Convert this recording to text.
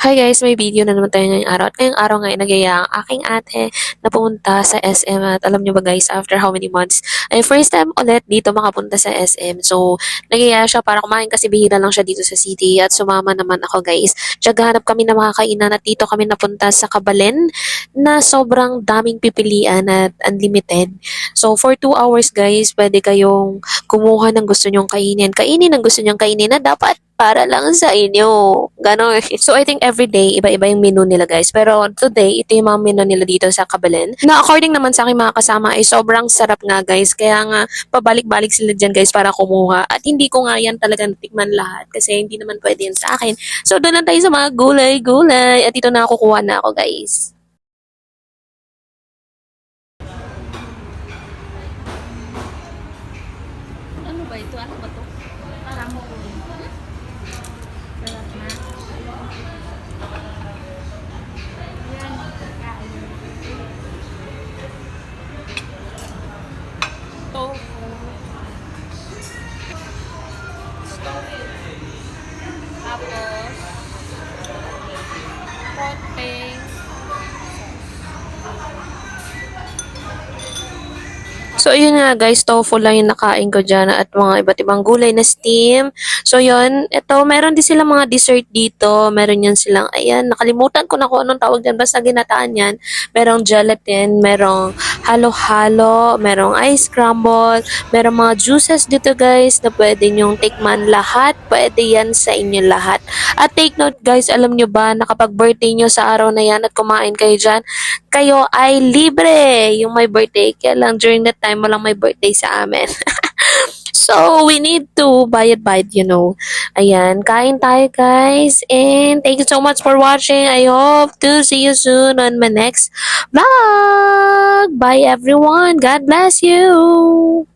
Hi guys, may video na naman tayo ngayong araw. At ngayong araw nga ay nagyaya ang aking ate na pumunta sa SM. At alam nyo ba guys, after how many months, ay first time ulit dito makapunta sa SM. So, nagyaya siya para kumain kasi bihira lang siya dito sa city. At sumama naman ako guys. Tsagahanap kami ng mga kainan at dito kami napunta sa Kabalen na sobrang daming pipilian at unlimited. So, for 2 hours guys, pwede kayong kumuha ng gusto nyong kainin. Kainin ang gusto nyong kainin na dapat para lang sa inyo. Ganon. So, I think every day, iba-iba yung menu nila, guys. Pero today, ito yung mga menu nila dito sa Kabalen. Na according naman sa aking mga kasama, ay sobrang sarap nga, guys. Kaya nga, pabalik-balik sila dyan, guys, para kumuha. At hindi ko nga yan talaga natikman lahat. Kasi hindi naman pwede yan sa akin. So, doon lang tayo sa mga gulay-gulay. At ito na kukuha na ako, guys. Ano ba ito? Ano ba ito? ตรเป๊ So, yun nga guys, tofu lang yung nakain ko dyan at mga iba't ibang gulay na steam. So, yun. Ito, meron din silang mga dessert dito. Meron yun silang, ayan, nakalimutan ko na kung anong tawag dyan. Basta ginataan yan. Merong gelatin, merong halo-halo, merong ice crumble, merong mga juices dito guys na pwede nyong tikman lahat. Pwede yan sa inyo lahat. At take note guys, alam nyo ba na kapag birthday nyo sa araw na yan at kumain kayo dyan, kayo ay libre yung may birthday. Kaya lang during that time, walang may birthday sa amin. so, we need to buy it, you know. Ayan, kain tayo guys. And thank you so much for watching. I hope to see you soon on my next vlog. Bye everyone. God bless you.